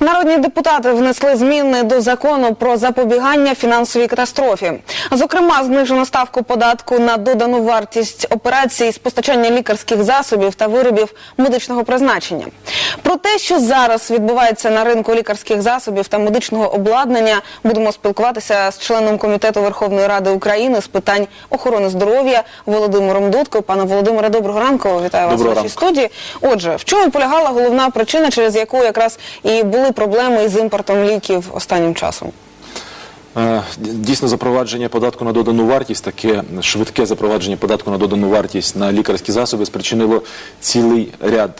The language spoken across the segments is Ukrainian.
Народні депутати внесли зміни до закону про запобігання фінансовій катастрофі. Зокрема, знижено ставку податку на додану вартість операцій з постачання лікарських засобів та виробів медичного призначення. Про те, що зараз відбувається на ринку лікарських засобів та медичного обладнання, будемо спілкуватися з членом комітету Верховної Ради України з питань охорони здоров'я Володимиром Дудкою. Пане Володимире, доброго ранку. Вітаю вас Доброго в нашій студії. Отже, в чому полягала головна причина, через яку якраз і були проблеми із імпортом ліків останнім часом? Е, Дійсно, запровадження податку на додану вартість, таке швидке запровадження податку на додану вартість на лікарські засоби спричинило цілий ряд.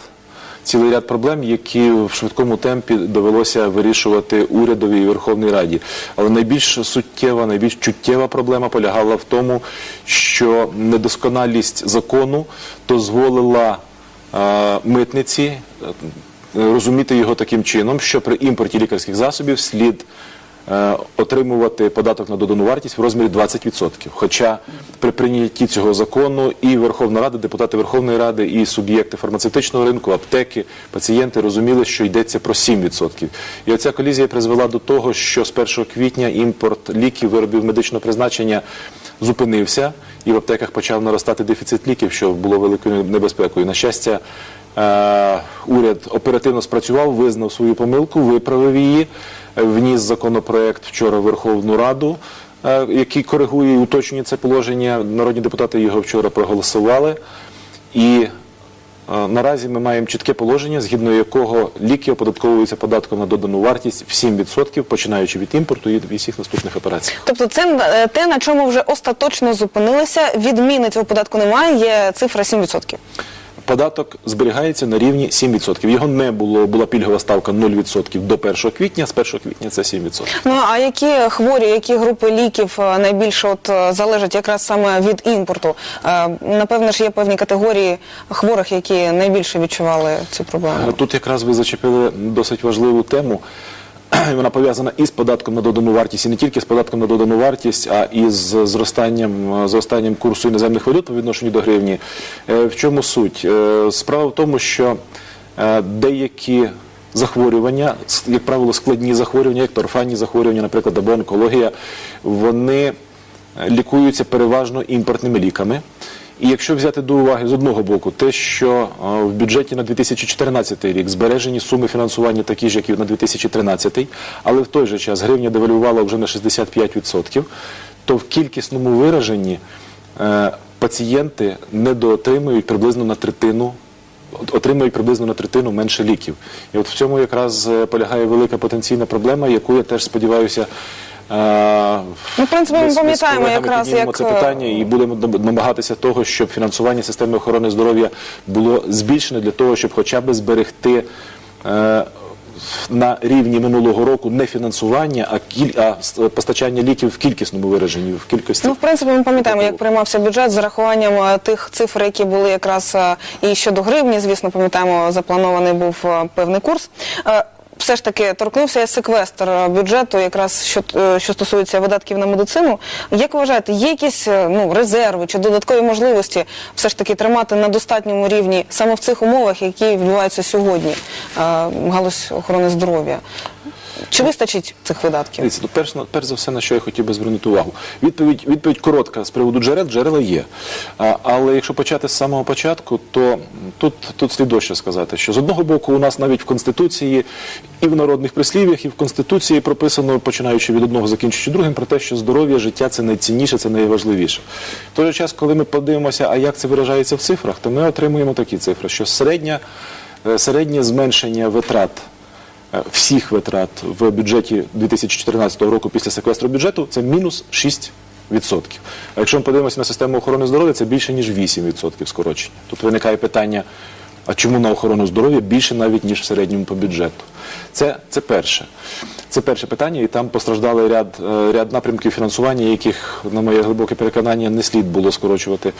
Цілий ряд проблем, які в швидкому темпі довелося вирішувати урядові і Верховній Раді. Але найбільш суттєва, найбільш чуттєва проблема полягала в тому, що недосконалість закону дозволила е, митниці розуміти його таким чином, що при імпорті лікарських засобів слід е, отримувати податок на додану вартість в розмірі 20%. Хоча при прийнятті цього закону і Верховна Рада, депутати Верховної Ради, і суб'єкти фармацевтичного ринку, аптеки, пацієнти розуміли, що йдеться про 7%. І оця колізія призвела до того, що з 1 квітня імпорт ліків, виробів медичного призначення зупинився, і в аптеках почав наростати дефіцит ліків, що було великою небезпекою. На щастя, Е, уряд оперативно спрацював, визнав свою помилку, виправив її, е, вніс законопроект вчора в Верховну Раду, е, який коригує і уточнює це положення. Народні депутати його вчора проголосували. І е, наразі ми маємо чітке положення, згідно якого ліки оподатковуються податком на додану вартість в 7%, починаючи від імпорту і від всіх наступних операцій. Тобто, це е, те, на чому вже остаточно зупинилися. Відміни цього податку немає. Є цифра 7%. Податок зберігається на рівні 7%. Його не було, була пільгова ставка 0% до 1 квітня, з 1 квітня це 7%. Ну а які хворі, які групи ліків е, найбільше от е, залежать якраз саме від імпорту? Е, Напевно ж є певні категорії хворих, які найбільше відчували цю проблему. Тут якраз ви зачепили досить важливу тему. Вона пов'язана із податком на додану вартість, і не тільки з податком на додану вартість, а і з зростанням, зростанням курсу іноземних валют по відношенню до гривні. Е, В чому суть? Е, Справа в тому, що е, деякі захворювання, як правило, складні захворювання, як торфанні захворювання, наприклад, або онкологія, вони лікуються переважно імпортними ліками. І якщо взяти до уваги з одного боку те, що е, в бюджеті на 2014 рік збережені суми фінансування такі ж, як і на 2013, але в той же час гривня девальвувала вже на 65%, то в кількісному вираженні е, пацієнти недоотримують приблизно на третину отримують приблизно на третину менше ліків. І от в цьому якраз е, полягає велика потенційна проблема, яку я теж сподіваюся. Е, Ну, в принципі, ми пам'ятаємо якраз, як, це е, питання і будемо намагатися того, щоб фінансування системи охорони здоров'я було збільшене для того, щоб хоча б зберегти. е, На рівні минулого року не фінансування, а кіль а постачання ліків в кількісному вираженні, в кількості. Ну, в принципі, ми пам'ятаємо, як приймався бюджет з зарахуванням е, тих цифр, які були якраз е, і щодо гривні. Звісно, пам'ятаємо, запланований був е, певний курс. Все ж таки торкнувся я секвестр е, бюджету, якраз що, е, що стосується видатків на медицину. Як вважаєте, є якісь е, ну, резерви чи додаткові можливості все ж таки тримати на достатньому рівні саме в цих умовах, які відбуваються сьогодні, галузь охорони здоров'я? Чи вистачить цих видатків? Дивіться, ну, перш, перш за все, на що я хотів би звернути увагу. Відповідь, відповідь коротка з приводу джерел, джерела є. А, але якщо почати з самого початку, то тут, тут слід що сказати, що з одного боку у нас навіть в Конституції і в народних прислів'ях, і в Конституції прописано, починаючи від одного, закінчуючи другим, про те, що здоров'я, життя це найцінніше, це найважливіше. В той же час, коли ми подивимося, а як це виражається в цифрах, то ми отримуємо такі цифри, що середня, е, середнє зменшення витрат всіх витрат в бюджеті 2014 року після секвестру бюджету це мінус 6%. А якщо ми подивимося на систему охорони здоров'я, це більше ніж 8% скорочення. Тут виникає питання, а чому на охорону здоров'я більше навіть ніж в середньому по бюджету? Це, це перше. Це перше питання, і там постраждали ряд, е, ряд напрямків фінансування, яких, на моє глибоке переконання, не слід було скорочувати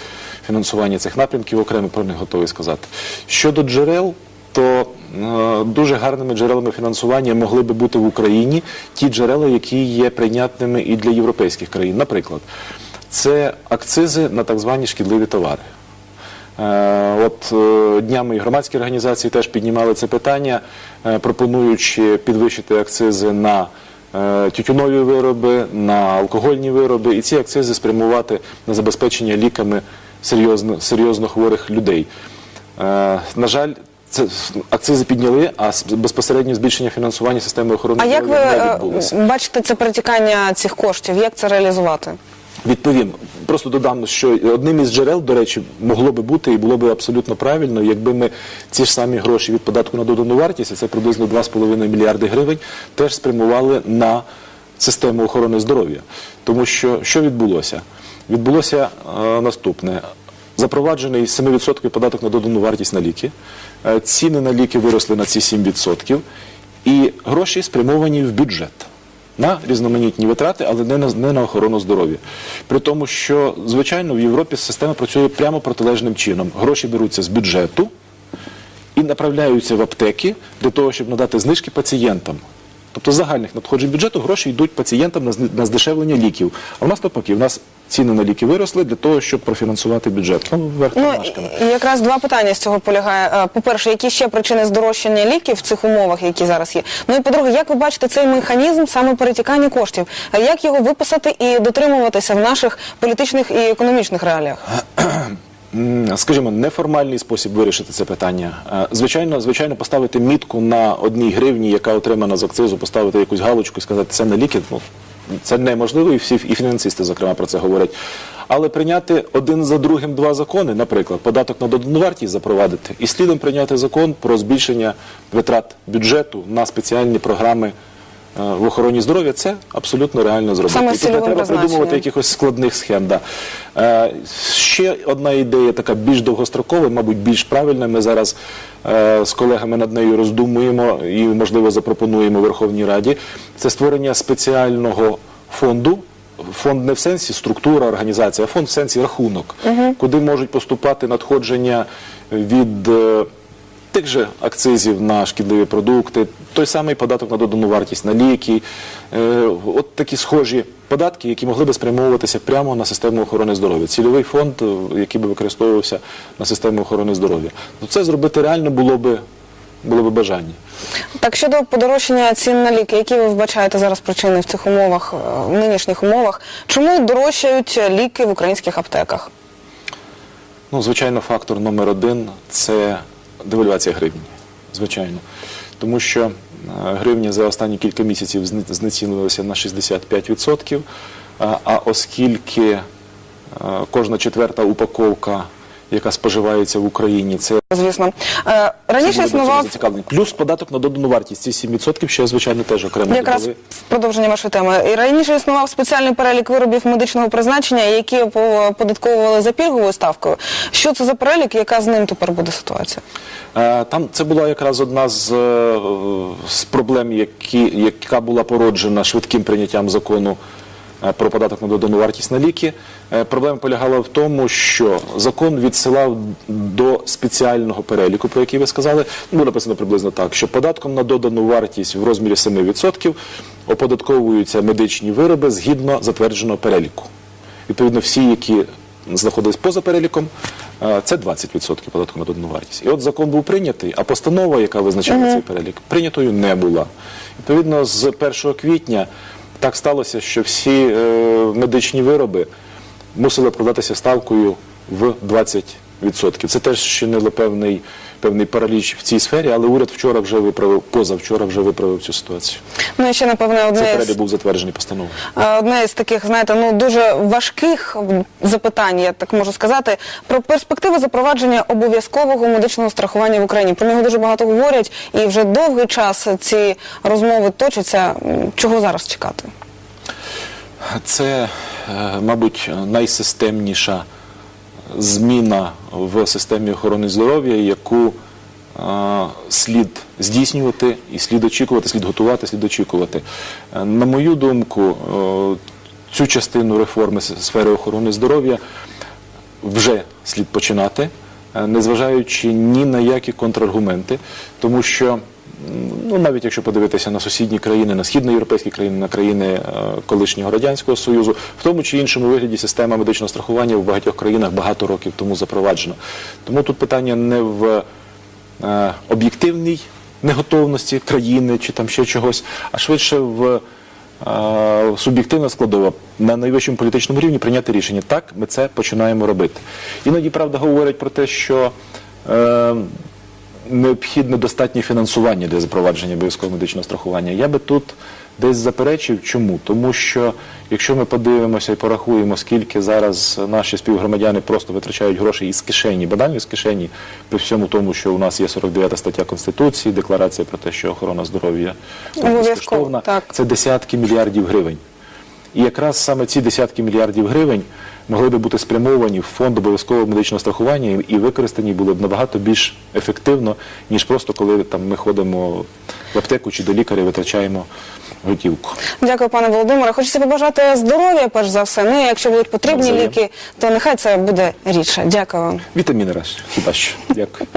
фінансування цих напрямків, окремо про них готовий сказати. Щодо джерел, то е, дуже гарними джерелами фінансування могли би бути в Україні ті джерела, які є прийнятними і для європейських країн. Наприклад, це акцизи на так звані шкідливі товари. Е, От е, днями і громадські організації теж піднімали це питання, е, пропонуючи підвищити акцизи на е, тютюнові вироби, на алкогольні вироби, і ці акцизи спрямувати на забезпечення ліками серйозно, серйозно хворих людей. Е, На жаль, це акцизи підняли, а безпосередньо збільшення фінансування системи охорони А як ви не е, відбулося. бачите це перетікання цих коштів? Як це реалізувати? Відповім. Просто додам, що одним із джерел, до речі, могло би бути і було би абсолютно правильно, якби ми ці ж самі гроші від податку на додану вартість, а це приблизно 2,5 мільярди гривень, теж спрямували на систему охорони здоров'я. Тому що що відбулося? Відбулося е, наступне. Запроваджений 7% податок на додану вартість на ліки. Е, Ціни на ліки виросли на ці 7%, і гроші спрямовані в бюджет на різноманітні витрати, але не на, не на охорону здоров'я. При тому, що, звичайно, в Європі система працює прямо протилежним чином. Гроші беруться з бюджету і направляються в аптеки для того, щоб надати знижки пацієнтам. Тобто загальних надходжень бюджету гроші йдуть пацієнтам на здешевлення ліків. А в нас навпаки, в нас ціни на ліки виросли для того, щоб профінансувати бюджет. Ну, верх Ну і якраз два питання з цього полягає. Е, По-перше, які ще причини здорожчання ліків в цих умовах, які зараз є? Ну і по-друге, як ви бачите цей механізм саме перетікання коштів? Як його виписати і дотримуватися в наших політичних і економічних реаліях? Скажімо, неформальний спосіб вирішити це питання. Е, Звичайно, звичайно, поставити мітку на одній гривні, яка отримана з акцизу, поставити якусь галочку і сказати, це на ліки. Ну, це неможливо, і всі і фінансисти, зокрема, про це говорять. Але прийняти один за другим два закони, наприклад, податок на додану вартість запровадити, і слідом прийняти закон про збільшення витрат бюджету на спеціальні програми в охороні здоров'я, це абсолютно реально зробити. Саме І тут не треба придумувати якихось складних схем. Да. Е, ще одна ідея, така більш довгострокова, мабуть, більш правильна. Ми зараз е, з колегами над нею роздумуємо і, можливо, запропонуємо Верховній Раді. Це створення спеціального фонду. Фонд не в сенсі структура, організація, а фонд в сенсі рахунок, куди можуть поступати надходження від е, тих же акцизів на шкідливі продукти, той самий податок на додану вартість на ліки, е, от такі схожі податки, які могли би спрямовуватися прямо на систему охорони здоров'я. Цільовий фонд, е, який би використовувався на систему охорони здоров'я. Ну, Це зробити реально було би, було би бажання. Так щодо подорожчання цін на ліки, які ви вбачаєте зараз причини в цих умовах, е, в нинішніх умовах? Чому дорожчають ліки в українських аптеках? Ну, звичайно, фактор номер один це девальвація гривні. Звичайно. Тому що е, гривня за останні кілька місяців зне- знецінилася на 65%, а, а оскільки е, кожна четверта упаковка, яка споживається в Україні, це Звісно, Е, раніше існував зацікавлені. Плюс податок на додану вартість. Ці 7% ще, звичайно, теж окремо Якраз додали. в продовження вашої теми. І раніше існував спеціальний перелік виробів медичного призначення, які оподатковували за пільговою ставкою. Що це за перелік? Яка з ним тепер буде ситуація? Е, Там це була якраз одна з, е, з проблем, які, яка була породжена швидким прийняттям закону про податок на додану вартість на ліки. Е, Проблема полягала в тому, що закон відсилав до спеціального переліку, про який ви сказали. Ну, було написано приблизно так, що податком на додану вартість в розмірі 7% оподатковуються медичні вироби згідно затвердженого переліку. Відповідно, всі, які знаходились поза переліком, е, це 20% податку на додану вартість. І от закон був прийнятий, а постанова, яка визначала цей перелік, прийнятою не була. Відповідно, з 1 квітня так сталося, що всі е, медичні вироби мусили продатися ставкою в 20%. Це теж чинило певний, певний параліч в цій сфері, але уряд вчора вже виправив, позавчора вже виправив цю ситуацію. Ну і ще напевне одне перелік був затверджений постановою. Одне з таких, знаєте, ну дуже важких запитань, я так можу сказати, про перспективи запровадження обов'язкового медичного страхування в Україні. Про нього дуже багато говорять, і вже довгий час ці розмови точаться. Чого зараз чекати? Це, е, мабуть, найсистемніша зміна в системі охорони здоров'я, яку е, слід здійснювати і слід очікувати, слід готувати, слід очікувати. Е, На мою думку, е, цю частину реформи сфери охорони здоров'я вже слід починати, незважаючи ні на які контраргументи, тому що ну навіть якщо подивитися на сусідні країни, на східноєвропейські країни, на країни е, колишнього радянського союзу, в тому чи іншому вигляді система медичного страхування в багатьох країнах багато років тому запроваджена. Тому тут питання не в е, об'єктивній неготовності країни чи там ще чогось, а швидше в е, суб'єктивна складова на найвищому політичному рівні прийняти рішення. Так, ми це починаємо робити. Іноді правда говорять про те, що необхідне достатнє фінансування для запровадження обов'язкового медичного страхування. Я би тут десь заперечив. Чому? Тому що якщо ми подивимося і порахуємо, скільки зараз наші співгромадяни просто витрачають гроші із кишені, банально з кишені, при всьому тому, що у нас є 49 стаття Конституції, декларація про те, що охорона здоров'я Обов'язково, безкоштовна, це десятки мільярдів гривень. І якраз саме ці десятки мільярдів гривень могли би бути спрямовані в фонд обов'язкового медичного страхування і- використані були б набагато більш ефективно, ніж просто коли там ми ходимо в аптеку чи до лікаря і витрачаємо готівку. Дякую, пане Володимире. Хочеться побажати здоров'я, перш за все. Ну, і якщо будуть потрібні ліки, то нехай це буде рідше. Дякую вам. Вітаміни раз, хіба що. Дякую.